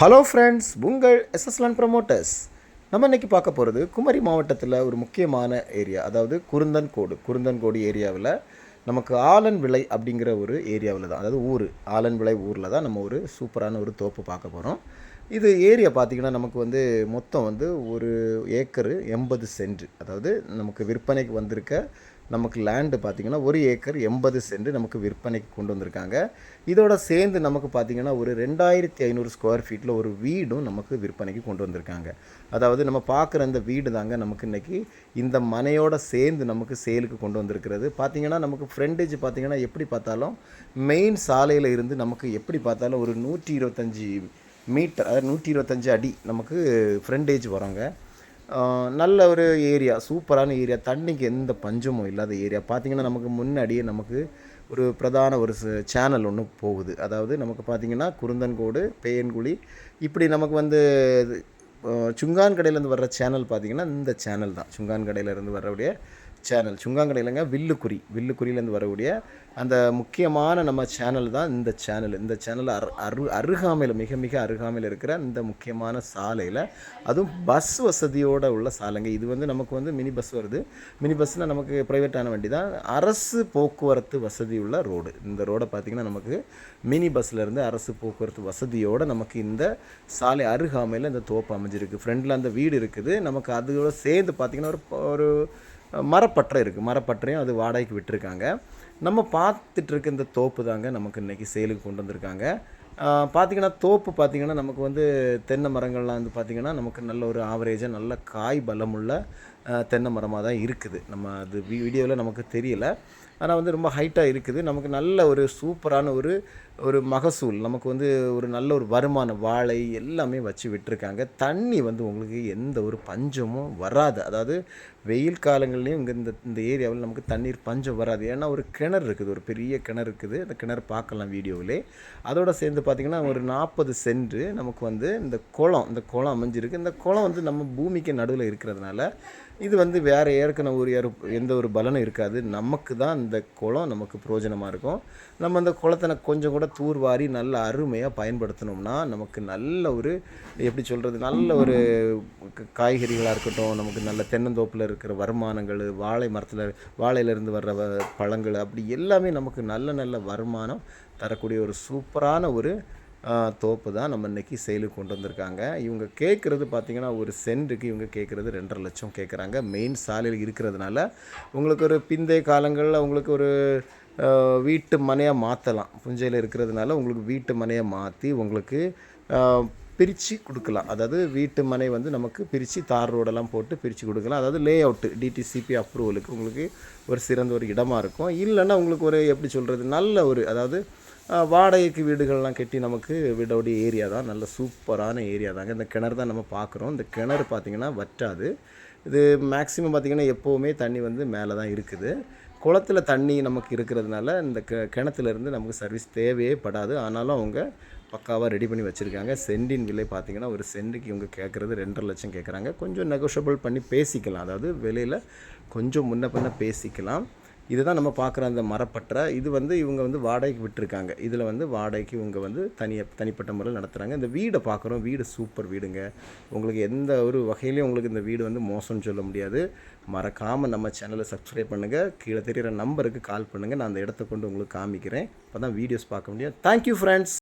Hello friends உங்கள் எஸ்எஸ்லான் promoters நம்ம இன்னைக்கு பார்க்க போகிறது குமரி மாவட்டத்தில் ஒரு முக்கியமான ஏரியா அதாவது குருந்தன்கோடு. குருந்தன்கோடு ஏரியாவில் நமக்கு ஆலன் விளை அப்படிங்கிற ஒரு ஏரியாவில் தான். அதாவது ஊர் ஆலன் விளை ஊரில் தான் நம்ம ஒரு சூப்பரான ஒரு தோப்பு பார்க்க போகிறோம் இது ஏரியா பார்த்திங்கன்னா நமக்கு வந்து மொத்தம் வந்து ஒரு ஏக்கரு எண்பது சென்ட். அதாவது நமக்கு விற்பனைக்கு வந்திருக்க நமக்கு லேண்டு பார்த்திங்கன்னா ஒரு ஏக்கர் எண்பது சென்ட் நமக்கு விற்பனைக்கு கொண்டு வந்திருக்காங்க. இதோட சேர்ந்து நமக்கு பார்த்திங்கன்னா ஒரு ரெண்டாயிரத்தி ஐநூறு ஸ்கொயர் ஃபீட்டில் ஒரு வீடும் நமக்கு விற்பனைக்கு கொண்டு வந்திருக்காங்க. அதாவது நம்ம பார்க்குற இந்த வீடு தாங்க நமக்கு இன்றைக்கி இந்த மனையோட சேர்ந்து நமக்கு சேலுக்கு கொண்டு வந்திருக்கிறது. பார்த்திங்கன்னா நமக்கு ஃப்ரெண்டேஜ் பார்த்திங்கன்னா எப்படி பார்த்தாலும் மெயின் சாலையில் இருந்து நமக்கு எப்படி பார்த்தாலும் ஒரு நூற்றி இருபத்தஞ்சி மீட்டர் அதாவது நூற்றி இருபத்தஞ்சி அடி நமக்கு ஃப்ரெண்டேஜ் வரோங்க. நல்ல ஒரு ஏரியா சூப்பரான ஏரியா. தண்ணிக்கு எந்த பஞ்சமும் இல்லாத ஏரியா. பார்த்தீங்கன்னா நமக்கு முன்னாடியே நமக்கு ஒரு பிரதான ஒரு சேனல் ஒன்று போகுது. அதாவது நமக்கு பார்த்திங்கன்னா குருந்தன்கோடு பேயன்குழி இப்படி நமக்கு வந்து சுங்கான் கடையிலேருந்து வர்ற சேனல் பார்த்தீங்கன்னா இந்த சேனல் தான். சுங்கான் கடையிலேருந்து வரக்கூடிய சேனல் சுங்காங்கடையிலங்க வில்லுக்குறி வில்லுக்குறியிலேருந்து வரக்கூடிய அந்த முக்கியமான நம்ம சேனல் தான் இந்த சேனல் இந்த சேனல் அரு அரு அருகாமையில் மிக மிக அருகாமையில் இருக்கிற இந்த முக்கியமான சாலையில் அதுவும் பஸ் வசதியோடு உள்ள சாலைங்க. இது வந்து நமக்கு வந்து மினி பஸ் வருது. மினி பஸ்னால் நமக்கு ப்ரைவேட்டான வண்டி தான். அரசு போக்குவரத்து வசதி உள்ள ரோடு இந்த ரோடை பார்த்திங்கன்னா நமக்கு மினி பஸ்லேருந்து அரசு போக்குவரத்து வசதியோடு நமக்கு இந்த சாலை அருகாமையில் இந்த தோப்பு அமைஞ்சிருக்கு. ஃப்ரெண்டில் அந்த வீடு இருக்குது. நமக்கு அதோட சேர்ந்து பார்த்திங்கன்னா ஒரு ஒரு மரப்பற்றை இருக்குது மரப்பற்றையும் அது வாடகைக்கு விட்டுருக்காங்க. நம்ம பார்த்துட்ருக்க இந்த தோப்பு தாங்க நமக்கு இன்றைக்கி சேலுக்கு கொண்டு வந்திருக்காங்க. பார்த்திங்கன்னா தோப்பு பார்த்திங்கன்னா நமக்கு வந்து தென்னை மரங்கள்லாம் வந்து பார்த்திங்கன்னா நமக்கு நல்ல ஒரு ஆவரேஜாக நல்ல காய் பலமுள்ள தென்னை மரமாக தான் இருக்குது. நம்ம அது வீடியோவில் நமக்கு தெரியல. ஆனால் வந்து ரொம்ப ஹைட்டாக இருக்குது. நமக்கு நல்ல ஒரு சூப்பரான ஒரு ஒரு மகசூல். நமக்கு வந்து ஒரு நல்ல ஒரு வருமானம் வாழை எல்லாமே வச்சு விட்டுருக்காங்க. தண்ணி வந்து உங்களுக்கு எந்த ஒரு பஞ்சமும் வராது. அதாவது வெயில் காலங்கள்லேயும் இங்கே இந்த இந்த ஏரியாவில் நமக்கு தண்ணீர் பஞ்சம் வராது. ஏன்னா ஒரு கிணறு இருக்குது. ஒரு பெரிய கிணறு இருக்குது. அந்த கிணறு பார்க்கலாம் வீடியோவிலே. அதோட சேர்ந்து பார்த்திங்கன்னா ஒரு நாற்பது சென்ட் நமக்கு வந்து இந்த குளம் இந்த குளம் அமைஞ்சிருக்கு. இந்த குளம் வந்து நம்ம பூமிக்கு நடுவில் இருக்கிறதுனால இது வந்து வேறு ஏற்கனவே ஒரு யாரும் எந்த ஒரு பலனும் இருக்காது. நமக்கு தான் இந்த குளம் நமக்கு பிரயோஜனமாக இருக்கும். நம்ம அந்த குளத்தை கொஞ்சம் கூட தூர்வாரி நல்ல அருமையாக பயன்படுத்தினோம்னா நமக்கு நல்ல ஒரு எப்படி சொல்கிறது நல்ல ஒரு க- காய்கறிகளாக இருக்கட்டும் நமக்கு நல்ல தென்னந்தோப்பில் இருக்கிற வருமானங்கள் வாழை மரத்தில் வாழையிலேருந்து வர்ற வ- பழங்கள் அப்படி எல்லாமே நமக்கு நல்ல நல்ல வருமானம் தரக்கூடிய ஒரு சூப்பரான ஒரு தோப்பு தான் நம்ம இன்னைக்கு சேலுக்கு கொண்டு வந்திருக்காங்க. இவங்க கேட்குறது பார்த்திங்கன்னா ஒரு சென்ட்டுக்கு இவங்க கேட்குறது ரெண்டரை லட்சம் கேட்குறாங்க மெயின் சாலையில் இருக்கிறதுனால உங்களுக்கு ஒரு பிந்தைய காலங்களில் உங்களுக்கு ஒரு வீட்டு மனையாக மாற்றலாம் புஞ்சையில் இருக்கிறதுனால உங்களுக்கு வீட்டு மனையாக மாற்றி உங்களுக்கு பிரித்து கொடுக்கலாம். அதாவது வீட்டு மனை வந்து நமக்கு பிரித்து தார் ரோடெல்லாம் போட்டு பிரித்து கொடுக்கலாம். அதாவது லே அவுட்டு டிடிசிபி அப்ரூவலுக்கு உங்களுக்கு ஒரு சிறந்த ஒரு இடமாக இருக்கும். இல்லைன்னா உங்களுக்கு ஒரு எப்படி சொல்கிறது நல்ல ஒரு அதாவது வாடகைக்கு வீடுகள்லாம் கட்டி நமக்கு வீடோடைய ஏரியா தான். நல்ல சூப்பரான ஏரியா தாங்க. இந்த கிணறு தான் நம்ம பார்க்குறோம். இந்த கிணறு பார்த்திங்கன்னா வற்றாது. இது மேக்ஸிமம் பார்த்திங்கன்னா எப்போவுமே தண்ணி வந்து மேலே தான் இருக்குது. குளத்துல தண்ணி நமக்கு இருக்கிறதுனால இந்த க கிணத்துலேருந்து நமக்கு சர்வீஸ் தேவையே படாது. ஆனாலும் அவங்க பக்காவாக ரெடி பண்ணி வச்சுருக்காங்க. சென்டின் விலை பார்த்திங்கன்னா ஒரு சென்ட்டுக்கு இவங்க கேட்குறது ரெண்டரை லட்சம் கேட்குறாங்க. கொஞ்சம் நெகோஷியபிள் பண்ணி பேசிக்கலாம். அதாவது விலையில் கொஞ்சம் முன்ன பின்ன பேசிக்கலாம். இதுதான் நம்ம பார்க்குற அந்த மரப்பற்றை. இது வந்து இவங்க வந்து வாடகைக்கு விட்டுருக்காங்க. இதில் வந்து வாடகைக்கு இவங்க வந்து தனியாக தனிப்பட்ட முறையில் நடத்துகிறாங்க இந்த வீடை பார்க்குறோம். வீடு சூப்பர் வீடுங்க. உங்களுக்கு எந்த ஒரு வகையிலையும் உங்களுக்கு இந்த வீடு வந்து மோசம்னு சொல்ல முடியாது. மறக்காமல் நம்ம சேனலை சப்ஸ்கிரைப் பண்ணுங்கள் கீழே தெரிகிற நம்பருக்கு கால் பண்ணுங்கள் நான் அந்த இடத்த கொண்டு உங்களுக்கு காமிக்கிறேன். அப்போ தான் வீடியோஸ் பார்க்க முடியும். Thank you friends